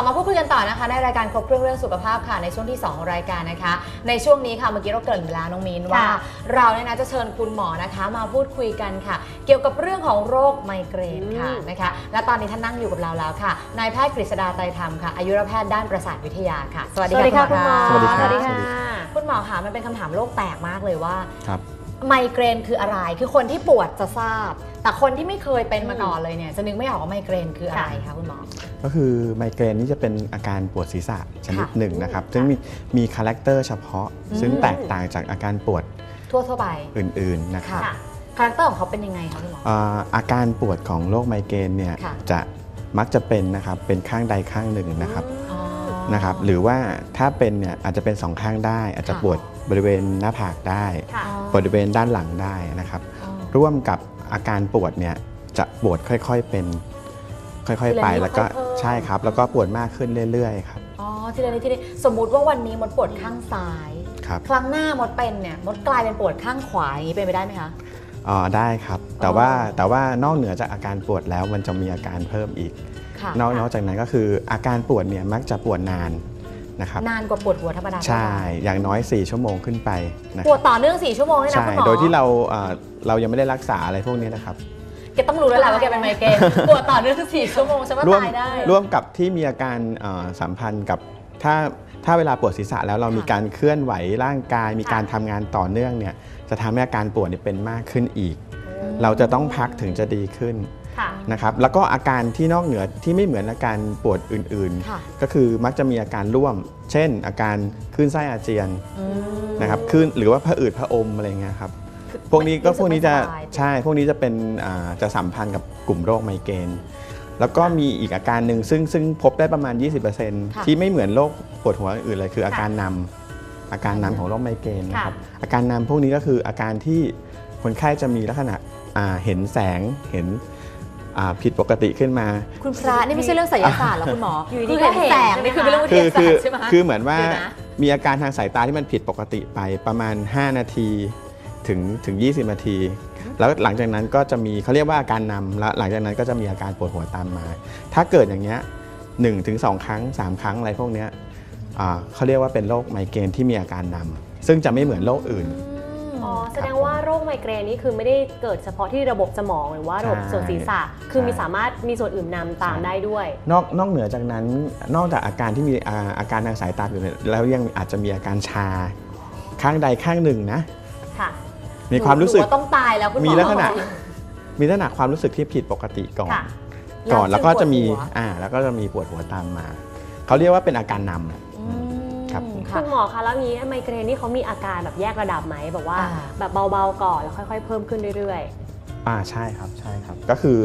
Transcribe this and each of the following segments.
ลับมาพูดคุยกันต่อนะคะ ในรายการครบเครื่องเรื่องสุขภาพค่ะในช่วงที่ 2 ของรายการนะคะ ในช่วงนี้ค่ะเมื่อกี้เราเกริ่นไปแล้วน้องมีนว่าค่ะเราเนี่ยนะจะเชิญคุณหมอนะคะ มาพูดคุยกันค่ะ เกี่ยวกับเรื่องของโรคไมเกรนค่ะนะคะ และตอนนี้ท่านนั่งอยู่กับเราแล้วค่ะนายแพทย์กฤษดาไตรธรรมค่ะอายุรแพทย์ด้านประสาทวิทยาค่ะสวัสดีสวัสดีค่ะค่ะคุณหมอณสวัสดีครับสวัสดีค่ะคุณหมอค่ะมันเป็นคำถามโลกแตกมากเลยว่าครับ ไมเกรนคืออะไร คือคนที่ปวดจะทราบ แต่คนที่ไม่เคยเป็นมาก่อนเลยเนี่ยจะนึกไม่ออกว่าไมเกรนคืออะไรคะคุณหมอ ก็คือไมเกรนนี่จะเป็นอาการปวดศีรษะชนิดหนึ่งนะครับ ซึ่งมีมีคาแรคเตอร์เฉพาะอืมซึ่งแตกต่างจากอาการปวดทั่วทั่วๆไปอื่นๆนะครับค่ะคาแรคเตอร์ของเขาเป็นยังไงคะคุณหมออ่าอาการปวดของโรคไมเกรนเนี่ยค่ะจะมักจะเป็นนะครับเป็นข้างใดข้างหนึ่งนะครับอ๋อนะครับ หรือว่าถ้าเป็นเนี่ยอาจจะเป็นสองข้างได้ อาจจะค่ะปวด บริเวณหน้าผากได้ ค่ะ บริเวณด้านหลังได้นะครับอ๋อร่วมกับอาการปวดเนี่ยจะปวดค่อยๆเป็น ค่อยๆไปทีละนิดแล้วก็ค่อยๆเพิ่มใช่ครับ แล้วก็ปวดมากขึ้นเรื่อยๆครับอ๋อทีละนิดทีละนิดสมมุติว่าวันนี้มดปวดข้างซ้าย ครับครั้งหน้ามดเป็นเนี่ยมดกลายเป็นปวดข้างขวาอย่างนี้เป็นไปได้ไหมคะ อ๋อได้ครับ แต่อ๋อว่าแต่ว่านอกเหนือจากอาการปวดแล้วมันจะมีอาการเพิ่มอีก ค่ะ นอกนอกจากนั้นก็คืออาการปวดเนี่ยมักจะปวดนาน นะครับนานกว่าปวดหัวธรรมดาใช่ อย่างน้อย 4 ชั่วโมงขึ้นไปนะปวดต่อเนื่อง 4 ชั่วโมงเลยนะใช่คุณหมอโดยที่เราเอ่อเรายังไม่ได้รักษาอะไรพวกนี้นะครับแกต้องรู้แล้วแหละว่าแกเป็นไมเกรนปวดต่อเนื่อง4ชั่วโมงฉันว่าร่วมตายได้ร่วมกับที่มีอาการเอ่อสัมพันธ์กับถ้าถ้าเวลาปวดศีรษะแล้วเรามีการเคลื่อนไหวร่างกาย มีการทำงานต่อเนื่องเนี่ยจะทำให้อาการปวดเนี่ยเป็นมากขึ้นอีก เราจะต้องพักถึงจะดีขึ้นค่ะ นะครับแล้วก็อาการที่นอกเหนือที่ไม่เหมือนอาการปวดอื่นค่ะ ๆ ก็คือมักจะมีอาการร่วม เช่น อาการคลื่นไส้อาเจียนอืมนะครับคลื่นหรือว่าผะอืดผะอมอะไรเงี้ยครับพวกนี้ก็รู้สึกพวกนี้จะไม่สบาย ใช่พวกนี้จะเป็นอ่าจะสัมพันธ์กับกลุ่มโรคไมเกรนแล้วก็มีอีกอาการหนึ่งซึ่งซึ่งพบได้ประมาณ 20%ที่ไม่เหมือนโรคปวดหัวอื่นเลยคืออาการนำอาการนำของโรคไมเกรนนะครับอาการนำพวกนี้ก็คืออาการที่คนไข้จะมีลักษณะอ่าเห็นแสงเห็นอ่า ผิดปกติขึ้นมา คุณพระนี่ไม่ใช่เรื่องไสยศาสตร์หรอคุณหมอ อยู่ดีคือก็เห็นเห็นแสงนี่คือเป็นเรื่องวิทคือยาศาคืสอตร์ใช่ไหมคือเหมือนว่าเดี๋ยวนะมีอาการทางสายตาที่มันผิดปกติไปประมาณ 5 นาทีถึงถึง 20 นาที แล้วหลังจากนั้นก็จะมีเขาเรียกว่าอาการนำแล้วหลังจากนั้นก็จะมีอาการปวดหัวตามมา ถ้าเกิดอย่างเงี้ยหนึ่งถึงสองครั้ง 3 ครั้งอะไรพวกเนี้ยอ่าเขาเรียกว่าเป็นโรคไมเกรนที่มีอาการนำซึ่งจะไม่เหมือนโรคอื่น อ๋อแสดงว่าโรคไมเกรนนี่คือไม่ได้เกิดเฉพาะที่ระบบสมองหรือว่าระบบใช่ส่วนศีรษะ คือมีใช่สามารถมีส่วนอื่นนำตามใช่ได้ด้วย นอกนอกเหนือจากนั้น นอกจากอาการที่มีอาอาการทางสายตาอยู่เนี่ยแล้วยังอาจจะมีอาการชา ข้างใดข้างหนึ่งนะค่ะมีความรู้สึกหนูต้องตายแล้วคุณหมอมีลักษณะมีลักษณะความรู้สึกที่ผิดปกติก่อนค่ะก่อนแล้วก็จะมีปวดหัวอ่าแล้วก็จะมีปวดหัวตามมา เขาเรียกว่าเป็นอาการนำอืม ครับค่ะคุณหมอคะแล้วนี้ไมเกรนนี่เขามีอาการแบบแยกระดับไหมแบบว่าอ่าแบบเบาๆก่อนแล้วค่อยๆ เพิ่มขึ้นเรื่อยอ่าใช่ครับใช่ครับ ก็คือ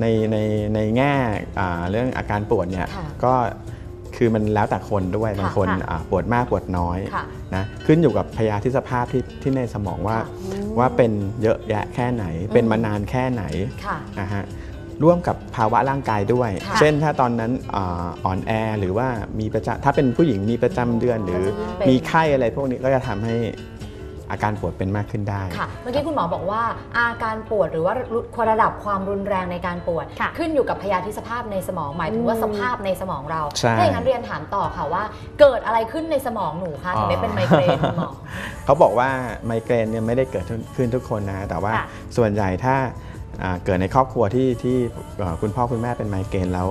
ในในในแง่อ่าเรื่องอาการปวดเนี่ยค่ะก็คือมันแล้วแต่คนด้วยค่ะบางคนอ่าปวดมากปวดน้อยค่ะนะขึ้นอยู่กับพยาธิสภาพที่ที่ในสมองว่าค่ะว่าเป็นเยอะแยะแค่ไหน เป็นมานานแค่ไหนค่ะนะฮะ ร่วมกับภาวะร่างกายด้วย ค่ะเช่นถ้าตอนนั้นอาอ่อนแอหรือว่ามีประจำถ้าเป็นผู้หญิงมีประจำเดือน หรือก็จะเป็น มีไข้อะไรพวกนี้ก็จะทำให้อาการปวดเป็นมากขึ้นได้ ค่ะ เมื่อกี้คุณหมอบอกว่าอาการปวดหรือว่าระดับความรุนแรงในการปวด ค่ะขึ้นอยู่กับพยาธิสภาพในสมองหมายถึงว่าอืม สภาพในสมองเราใช่ ถ้าอย่างนั้นเรียนถามต่อค่ะว่า เกิดอะไรขึ้นในสมองหนูคะถึงได้เป็นไมเกรนคุณหมอ เขาบอกว่าไมเกรนเนี่ยไม่ได้เกิดขึ้นทุกคนนะ แต่ว่าค่ะส่วนใหญ่ถ้าอ่า เกิดในครอบครัวที่ที่เอ่อคุณพ่อคุณแม่เป็นไมเกรนแล้ว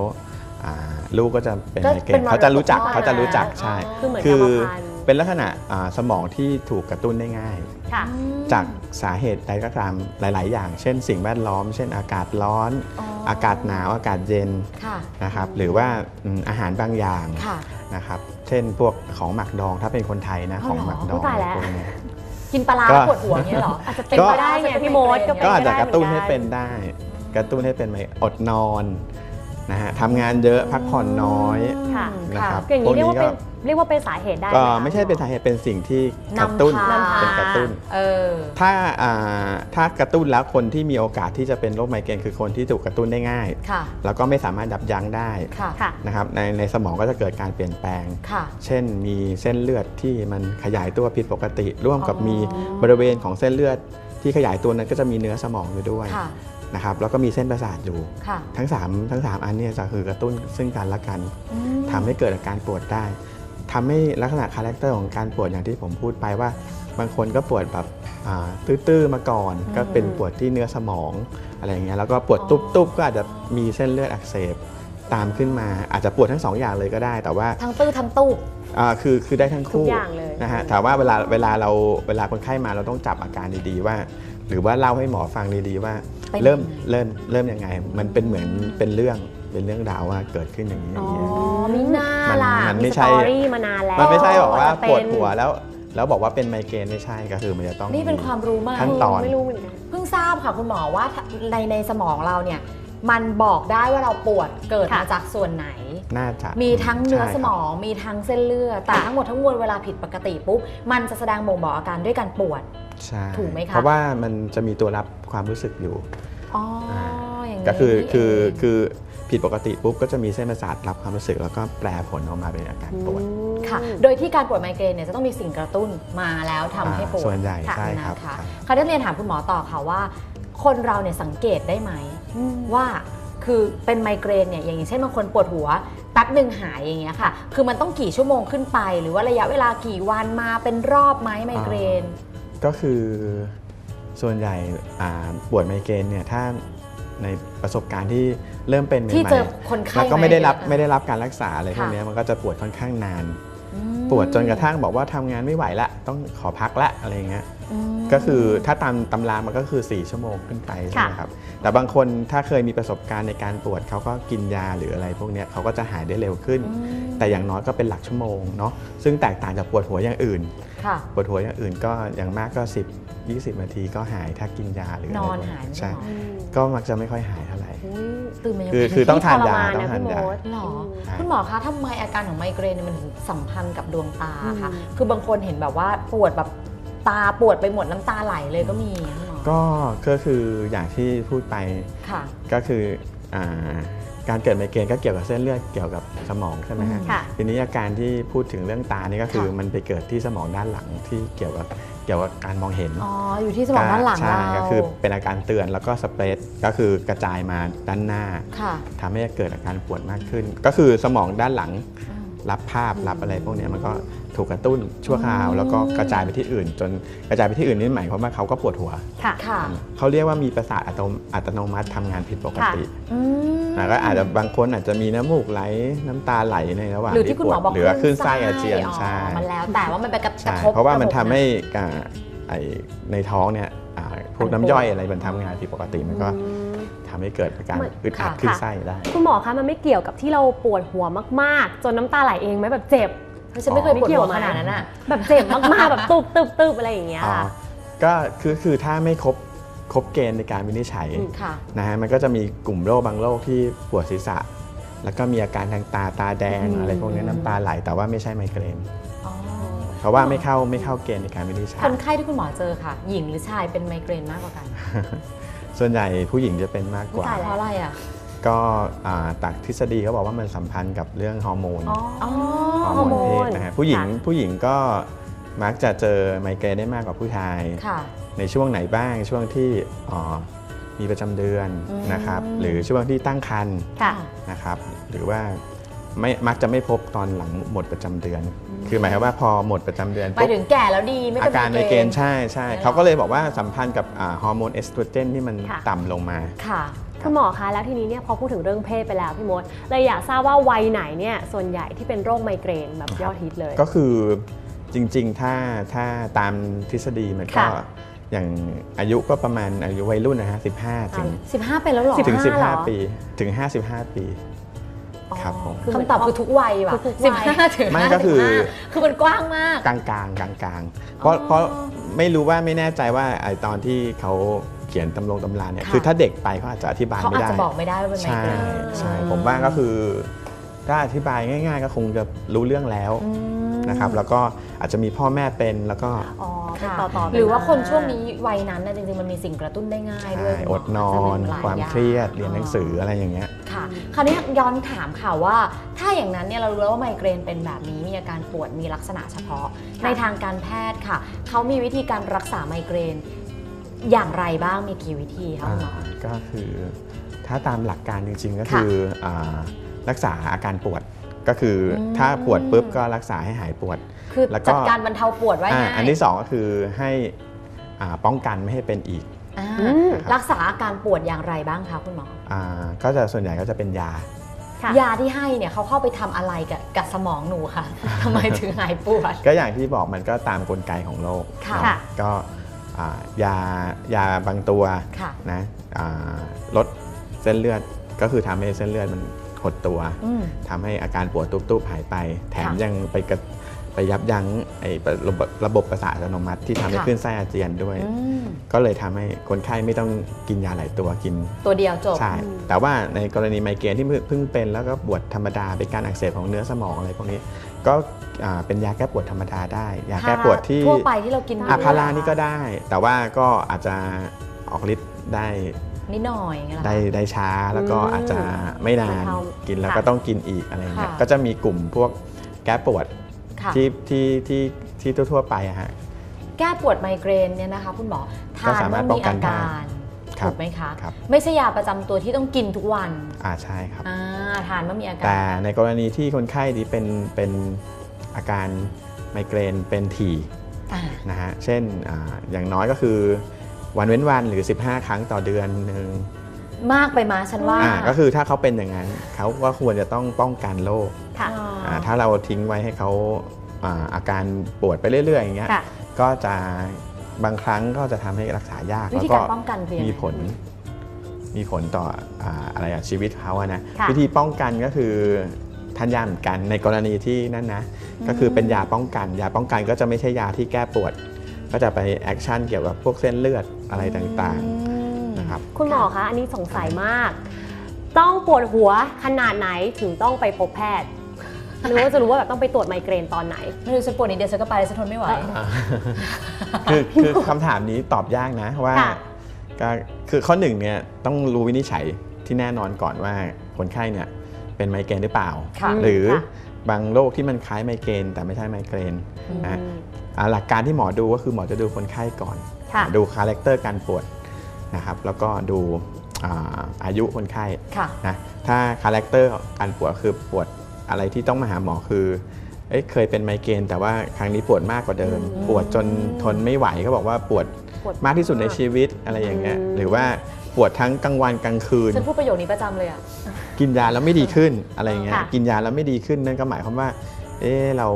อ่าลูกก็จะเป็นก็ไมเกรเป็นนมรดกเขาจะรู้จักตกทอดเขาจะรู้จักนะใช่ๆคือเหมือนคืกรอรมพันธุ์เป็นลักษณะอ่าสมองที่ถูกกระตุ้นได้ง่ายค่ะจากสาเหตุใดก็ตามหลาย ๆ อย่าง เช่น สิ่งแวดล้อม เช่น อากาศร้อนอ๋ออากาศหนาว อากาศเย็นค่ะนะครับหรือว่าอืมอาหารบางอย่างค่ะนะครับเช่นพวกของหมักดองถ้าเป็นคนไทยนะอ๋อของหมักดองตายแล้วพวกเนี้ย กินปลาร้าก็ ปวดหัวอย่างเงี้ยเหรออาจจะเป็นไปได้ไงพี่โมดก็ ก็อาจจะได้กระตุ้นหมืให้อเป็นได้ กระตุ้นให้เป็นไหมอดนอน นะฮะทำงานเยอะพักผ่อนน้อยค่ะนะครับอย่างนี้เรียกว่าเป็นพวกนี้ก็เรียกว่าเป็นสาเหตุได้หก็คะไม่ใช่เป็นสาเหตุเป็นสิ่งที่กระนำตุ้นพาเป็นกระตุ้นเออถ้าอ่าถ้ากระตุ้นแล้วคนที่มีโอกาสที่จะเป็นโรคไมเกรนคือคนที่ถูกกระตุ้นได้ง่ายค่ะแล้วก็ไม่สามารถยับยั้งได้ค่ะค่ะนะครับในในสมองก็จะเกิดการเปลี่ยนแปลงค่ะเช่นมีเส้นเลือดที่มันขยายตัวผิดปกติ ร่วมกับอ๋อมีบริเวณของเส้นเลือดที่ขยายตัวนั้นก็จะมีเนื้อสมองอยู่ด้วยค่ะ นะครับแล้วก็มีเส้นประสาทอยู่ค่ะทั้ง 3 ทั้งสามอันเนี่ยจะคือกระตุ้นซึ่งกันและกันอืมทำให้เกิดอาการปวดได้ทำให้ลักษณะคาแรคเตอร์ของการปวดอย่างที่ผมพูดไปว่า บางคนก็ปวดแบบอ่าตื้อๆมาก่อน ก็เป็นปวดที่เนื้อสมองอะไรอย่างเงี้ยแล้วก็ปวดตุบๆก็อาจจะมีเส้นเลือดอักเสบตามขึ้นมาอาจจะปวดทั้งสองอย่างเลยก็ได้ แต่ว่าทั้งตื้อทั้งตู้อ่าคือคือได้ทั้งทุกคู่อย่างเลยนะฮะแต่ว่าเวลาเวลาเราเวลาคนไข้มาเราต้องจับอาการดีๆว่า หรือว่าเล่าให้หมอฟังดีๆว่าเป็นเริ่มเริ่มเริ่มยังไง มันเป็นเหมือนเป็นเรื่องเป็นเรื่องราวว่าเกิดขึ้นอย่างนี้ออ๋ย่าองเงี้ยมิน่ามันล่ะมันมีไม่สใช่ตอรี่มานานแล้วมันไม่ใช่บอกว่าจะปวดเป็นหัวแล้ว แล้วบอกว่าเป็นไมเกรนไม่ใช่ก็คือมันจะต้องนี่เป็นความรู้มากขั้นตอนไม่รู้เหมือนกันเพิ่งทราบค่ะคุณหมอว่าในในสมองเราเนี่ยมันบอกได้ว่าเราปวดเกิดค่ะมาจากส่วนไหน น่าจะ มีทั้งเนื้อใช่สมอง มีทั้งเส้นเลือด แต่ทั้งหมดทั้งมวลเวลาผิดปกติปุ๊บ มันจะแสดงบ่งบอกอาการด้วยการปวด ใช่ถูกไหมคะเพราะว่ามันจะมีตัวรับความรู้สึกอยู่ อ๋ออย่างนี้ก็คือคือนี่เงคือผิดปกติปุ๊บก็จะมีเส้นประสาทรับความรู้สึก แล้วก็แปลผลออกมาเป็นอาการปวดค่ะ โดยที่การปวดไมเกรนเนี่ยจะต้องมีสิ่งกระตุ้นมาแล้วทำให้ปวดส่วนใหญ่ค่ะใช่ครับนะคะครับเขาได้เรียนถามคุณหมอต่อค่ะว่า คนเราเนี่ยสังเกตได้ไหมว่าคือเป็นไมเกรนเนี่ยอย่างเช่นบางคนปวดหัวแป๊บหนึ่งหายอย่างเงี้ยค่ะ คือมันต้องกี่ชั่วโมงขึ้นไป หรือว่าระยะเวลากี่วันมาเป็นรอบไหมไมเกรน ก็คือส่วนใหญ่อ่าปวดไมเกรนเนี่ยถ้าในประสบการณ์ที่เริ่มเป็นใหม่ๆที่เจอคนไข้แล้วก็ไม่ได้รับมาไม่ได้รับการรักษาอะไรพวกค่ะเนี้ยมันก็จะปวดค่อนข้างนานอืมปวดจนกระทั่งบอกว่าทำงานไม่ไหวละ ต้องขอพักละอะไรเงี้ยม ก็คือถ้าตามตำรามันก็คือ 4 ชั่วโมงขึ้นไปใช่ไหมครับ แต่บางคนถ้าเคยมีประสบการณ์ในการปวดเขาก็กินยาหรืออะไรพวกเนี้ยเขาก็จะหายได้เร็วขึ้นอืมแต่อย่างน้อยก็เป็นหลักชั่วโมงเนาะซึ่งแตกต่างจากปวดหัวอย่างอื่นค่ะปวดหัวอย่างอื่นก็อย่างมากก็ 10 20 นาทีก็หายถ้ากินยาหรืออะไรนอนพวกหายไม่ใช่หรออืมก็มักจะไม่ค่อยหายเท่าไหร่อุ๊ยตื่นมายังคือไงคือต้องทานยาทรมต้องทานพี่ยาโมดหรอใช่คุณหมอคะทำไมอาการของไมเกรนเนี่ยมันถึงสัมพันธ์กับดวงตาคะอืมคือบางคนเห็นแบบว่าปวดแบบ ตาปวดไปหมดน้ำตาไหลเลยก็มีคุณหมอก็ก็คืออย่างที่พูดไปค่ะ ก็คืออาการเกิดไมเกรนก็เกี่ยวกับเส้นเลือดเกี่ยวกับสมองใช่ไหมฮะค่ะทีนี้อาการที่พูดถึงเรื่องตานี่ก็คือค่ะ มันไปเกิดที่สมองด้านหลังที่เกี่ยวกับเกี่ยวกับการมองเห็น อ๋ออยู่ที่สมองด้านหลังใช่เราก็คือเป็นอาการเตือนแล้วก็สเปรดก็คือกระจายมาด้านหน้าค่ะทำให้เกิดอาการปวดมากขึ้น ก็คือสมองด้านหลังอืม รับภาพรับอะไรพวกเนี้ยมันก็ถูกกระตุ้นชั่วคราวอืมแล้วก็กระจายไปที่อื่น จนกระจายไปที่อื่นนี่หมายความว่าเขาก็ปวดหัวค่ะค่ะเขาเรียกว่ามีประสาทอัตโนอัตโนมัติทำงานผิดปกติอืมอะก็อาจจะบางคนอาจจะมีน้ำมูกไหลน้ำตาไหลในระหว่างหรือที่คุณหมอบอกหรือว่าขึ้นไส้อาเจียนอ๋อใช่มันแล้วแต่ว่ามันไปกระใช่ทบเพราะว่ามันทำบไหให้อ่าไอ้ในท้องเนี่ยอ่าพวกน้ำย่อยอะไรมันทำงานผิดปกติมันก็อืม ทำให้เกิดอาการมันอึดอัดค่ะขึ้นไส้ได้ คุณหมอคะมันไม่เกี่ยวกับที่เราปวดหัวมากๆ จนน้ำตาไหลเองไหมแบบเจ็บเฮ้ยฉันไม่เคยปวดหัวขนาดนั้นอะแบบเจ็บมากๆแบบตุบตุบตุบอะไรอย่างเงี้ยอ๋อค่ะก็คือคือถ้าไม่ครบครบเกณฑ์ในการวินิจฉัยอืมค่ะนะฮะมันก็จะมีกลุ่มโรคบางโรคที่ปวดศีรษะ แล้วก็มีอาการทางตาตาแดงอืมอะไรพวกนี้น้ำตาไหลแต่ว่าไม่ใช่ไมเกรนอ๋อเพราะว่าไม่เข้าไม่เข้าเกณฑ์ในการวินิจฉัยคนไข้ที่คุณหมอเจอค่ะ หญิงหรือชายเป็นไมเกรนมากกว่ากัน ส่วนใหญ่ผู้หญิงจะเป็นมากกว่า ตายเพแล้วราะอะไรอะ ก็อ่าจากทฤษฎีเขาบอกว่ามันสัมพันธ์กับเรื่องฮอร์โมน อ๋ออ๋อฮอร์โมนเพศฮอร์โมนนะฮะผู้หญิงค่ะผู้หญิงก็มักจะเจอไมเกรนได้มากกว่าผู้ชาย ค่ะ ในช่วงไหนบ้างช่วงที่อ่ามีประจำเดือนอืมนะครับหรือช่วงที่ตั้งครรภ์ค่ะ นะครับ หรือว่า ไม่มักจะไม่พบตอนหลังหมดประจำเดือน คือหมายความว่าพอหมดประจำเดือนไปปุ๊บ ถึงแก่แล้วดีไม่อาเป็นการไมเกรนใช่ใช่ไม่หรอเขาก็เลยบอกว่าสัมพันธ์กับอ่าฮอร์โมนเอสโตรเจนที่มันค่ะ ต่ำลงมา ค่ะคุณหมอคะแล้วทีนี้เนี่ยพอพูดถึงเรื่องเพศไปแล้วพี่มดเลยอยากทราบว่าวัยไหนเนี่ยส่วนใหญ่ที่เป็นโรคไมเกรนแบบยอดฮิตเลย ก็คือจริงๆ ถ้าถ้าตามทฤษฎีมันก็ค่ะ อย่างอายุก็ประมาณอายุวัยรุ่นนะฮะ15ถึง15 เป็นแล้วเหรอถึง 15เหรอ 15 ปีถึง 55 ปี ครับผมคือเหมือนคำตอบคือทุกวัยแบบทุกวัย สิบห้าถึงไม่ก็คือ 55คือมันกว้างมาก กลางๆกลางกลางกลางๆเพราะอ๋อเพราะไม่รู้ว่าไม่แน่ใจว่าไอตอนที่เขาเขียนตำรงตำราเนี่ยค่ะ คือถ้าเด็กไปเขาอาจจะอธิบายเขาไม่อาจได้ จะบอกไม่ได้ว่าเป็นไมใช่เกรน ใช่ผมว่าก็คือถ้าอธิบายง่าย ๆ ก็คงจะรู้เรื่องแล้ว อืม นะครับ แล้วก็อาจจะมีพ่อแม่เป็นแล้วก็อ๋อเป็นค่ะต่อต่อๆหรือว่าไปมคนช่วงนี้วัยนั้นน่ะจริงๆมันมีสิ่งกระตุ้นได้ง่ายด้วยใช่คุณหมอดนอนจะหลความอางเครียดเรียนหนังสืออะไรอย่างเงี้ยค่ะ คราวนี้ย้อนถามค่ะว่า ถ้าอย่างนั้นเนี่ยเรารู้แล้วว่าไมเกรนเป็นแบบนี้มีอาการปวดมีลักษณะเฉพาะ ในทางการแพทย์ค่ะเขามีวิธีการรักษาไมเกรนอย่างไรบ้างมีกี่วิธีคะคุณหมออ่าก็คือถ้าตามหลักการจริงๆก็ค่ะคืออารักษาอาการปวด ก็คืออมถ้าปวดปุ๊บก็รักษาให้หายปวด คือแล้วก็จัดการบรรเทาปวดไว้อ่าง่ายอันที่สองก็คือให้อ่าป้องกันไม่ให้เป็นอีกอ่าอืมรักษาอาการปวดอย่างไรบ้างคะคุณหมออาก็จะส่วนใหญ่ก็จะเป็นยาค่ะยาที่ให้เนี่ยเขาเข้าไปทำอะไรกับกับสมองหนูคะทำไมถึงหายปวด ก็อย่างที่บอกมันก็ตามกลไกของโรคค่ะเนาะก็อ่ายายาบางตัวค่ะนะอ่าลดเส้นเลือดก็คือทำให้เส้นเลือดมัน หดตัวอืมทำให้อาการปวดตุบๆหายไป แถมค่ะยังไปกระไปยับยั้งไอ้ระบบระบบประสาทอัตโนมัติที่ทำให้ค่ะขึ้นไส้อาเจียนด้วยอืมก็เลยทำให้คนไข้ไม่ต้องกินยาหลายตัวกิน ตัวเดียวจบใช่อืมแต่ว่าในกรณีไมเกรนที่เพิ่งเป็นแล้วก็ปวดธรรมดาเป็นการอักเสบของเนื้อสมองอะไรพวกนี้ ก็อ่าเป็นยาแก้ปวดธรรมดาได้ ยาแก้ปวดที่ทั่วไปที่เรากินอะพารานี่ก็ได้ แต่ว่าก็อาจจะออกฤทธิ์ได้ นิดหน่อยอย่างเงี้ยเหรอคะ ได้ได้ช้าแล้วก็อืมอาจจะไม่นานบรรเทากินแล้วค่ะก็ต้องกินอีกอะไรเงี้ยค่ะ ก็จะมีกลุ่มพวกแก้ปวดค่ะที่ที่ที่ที่ทั่วๆไปอะฮะ แก้ปวดไมเกรนเนี่ยนะคะ คุณหมอทาก็นสามารเมื่ถอป้มีองกัอานได้การครับถูกไหมคะ ครับ ไม่ใช่ยาประจำตัวที่ต้องกินทุกวันอ่าใช่ครับ อ่าทานเมื่อมีอาการแต่ในกรณีที่คนไข้ที่เป็นเป็นอาการไมเกรนเป็นถี่อ่า นะฮะเช่นอาอย่างน้อยก็คือ วันเว้นวันหรือ 15 ครั้งต่อเดือนหนึ่งมากไปมาฉันว่าอ่าก็คือถ้าเขาเป็นอย่างนั้นเขาก็ควรจะต้องป้องกันโรคค่ะอ่าถ้าเราทิ้งไว้ให้เขาอ่าอาการปวดไปเรื่อย ๆ อย่างเงี้ยค่ะ ก็จะบางครั้งก็จะทำให้รักษายากวิแล้วธีก็การป้องกันคือยังไงมีผล มีผลต่ออ่าอะไรอะชีวิตเขาอะนะค่ะ วิธีป้องกันก็คือทานยาเหมือนกันในกรณีที่นั่นนะก็คือเป็นยาป้องกัน ยาป้องกันก็จะไม่ใช่ยาที่แก้ปวด ก็จะไปแอคชั่นเกี่ยวกับพวกเส้นเลือดอะไรต่างอืมๆนะครับคุณหมอคะอันนี้สงสัยมาก ต้องปวดหัวขนาดไหนถึงต้องไปพบแพทย์หรือว่าจะรู้ว่าแบบต้องไปตรวจไมเกรนตอนไหนไม่รู้ฉันปวดนิดเดียวฉันก็ไปฉันทนไม่ไหวคือคือคำถามนี้ตอบยากนะว่าค่ะก็คือข้อหนึ่งเนี่ยต้องรู้วินิจฉัยที่แน่นอนก่อนว่าคนไข้เนี่ยเป็นไมเกรนหรือเปล่าค่ะหรือค่ะ บางโรคที่มันคล้ายไมเกรนแต่ไม่ใช่ไมเกรนนะอืมอ่าหลักการที่หมอดูก็คือหมอจะดูคนไข้ก่อนค่ะดูคาแรคเตอร์การปวดนะครับแล้วก็ดูอ่าอายุคนไข้ค่ะนะถ้าคาแรคเตอร์การปวดคือปวดอะไรที่ต้องมาหาหมอคือเอ้ยเคยเป็นไมเกรนแต่ว่าครั้งนี้ปวดมากกว่าเดิมอืมปวดจนทนไม่ไหวเขาบอกว่าปวดปวดมากที่สุดในชีวิตอะไรอย่างเงี้ยอืมหรือว่าปวดทั้งกลางวันกลางคืนฉันพูดประโยคนี้ประจำเลยอะ กินยาแล้วไม่ดีขึ้นอะไรอย่างเงี้ยค่ะกินยาแล้วไม่ดีขึ้นนั่นก็หมายความว่า เอ๊ะเรา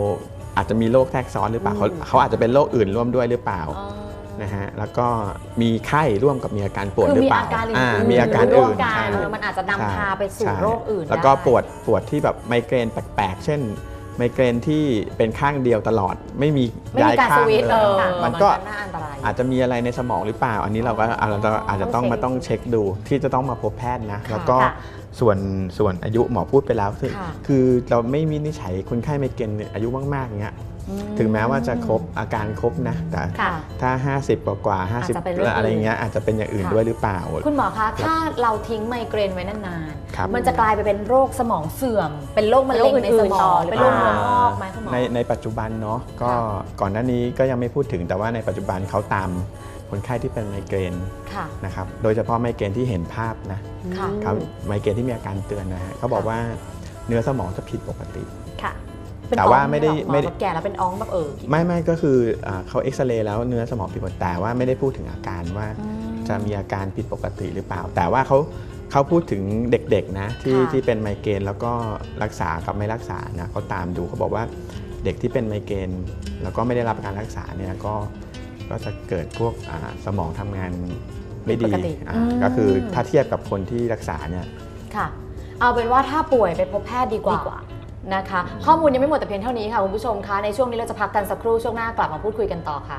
อาจจะมีโรคแทรกซ้อนหรือเปล่าเขาอืม เขาอาจจะเป็นโรคอื่นร่วมด้วยหรือเปล่านะฮะแล้วก็มีไข้ร่วมกับมีอาการปวดคือหรือมีเปล่าอาการอื่นอ่าๆมีอาการร่วอื่มนกันใช่เออมันอาจจะนำพาไปสู่ใช่โรคอื่นแล้วก็ได้ ปวดปวดที่แบบไมเกรนแปลกๆ เช่น ไมเกรนที่เป็นข้างเดียวตลอด ไม่มีไม่ย้ามียการสข้างวิตช์เลเอยอมันก็น่าอันตราย อาจจะมีอะไรในสมองหรือเปล่า อันนี้เราก็อาจจะอาจจะต้องต้องเช็คมาต้องเช็คดูที่จะต้องมาพบแพทย์นะค่ะแล้วก็ค่ะส่วนส่วนอายุหมอพูดไปแล้วคือค่ะ คือเราไม่วินิจฉัยคนไข้ไมเกรนอายุมากๆเงี้ยอื ถึงแม้ว่าจะครบอาการครบนะแต่ค่ะถ้า 50 กว่ากว่าอาจจะเป็นเรื่อง50 อะไรเงี้ยอาจจะเป็นอย่างอื่นค่ะด้วยหรือเปล่า คุณหมอคะถ้าเราทิ้งไมเกรนไว้นานครับๆมันจะกลายไปเป็นโรคสมองเสื่อม เป็นโรคมะเร็งในสมองเป็นเป็นโรโรคคอื่เนื้นอต่องอกไหมคุณหมอในในปัจจุบันเนาะก็ค่ะก่อนหน้านี้ก็ยังไม่พูดถึงแต่ว่าในปัจจุบันเขาตามคนไข้ที่เป็นไมเกรนค่ะนะครับโดยเฉพาะไมเกรนที่เห็นภาพนะค่ะครับไมเกรนที่มีอาการเตือนนะฮะเขาบอกว่าเนื้อสมองจะผิดปกติค่ะ เป็นแต่ว่าไม่ได้อ๋องไม่หรได้อแบบแก่แล้วเป็นอ้องแบบเออไม่ไม่ก็คืออาเขาเอ็กซเรย์แล้วเนื้อสมองผิดปกติแต่ว่าไม่ได้พูดถึงอาการว่าอืมจะมีอาการผิดปกติหรือเปล่า แต่ว่าเขาเขาพูดถึงเด็กๆนะที่ค่ะที่เป็นไมเกรนแล้วก็รักษากับไม่รักษานะเขาตามดูเขาบอกว่าเด็กที่เป็นไมเกรนแล้วก็ไม่ได้รับการรักษาเนี่ยก็ก็จะเกิดพวกอ่าสมองทำงานไม่ดีผิดปกติอ่าอืมก็คือถ้าเทียบกับคนที่รักษาเนี่ยค่ะ เอาเป็นว่าถ้าป่วยไปพบแพทย์ดีกว่าดีกว่า นะคะ ข้อมูลยังไม่หมดแต่เพียงเท่านี้ค่ะคุณผู้ชมคะในช่วงนี้เราจะพักกันสักครู่ช่วงหน้ากลับมาพูดคุยกันต่อค่ะ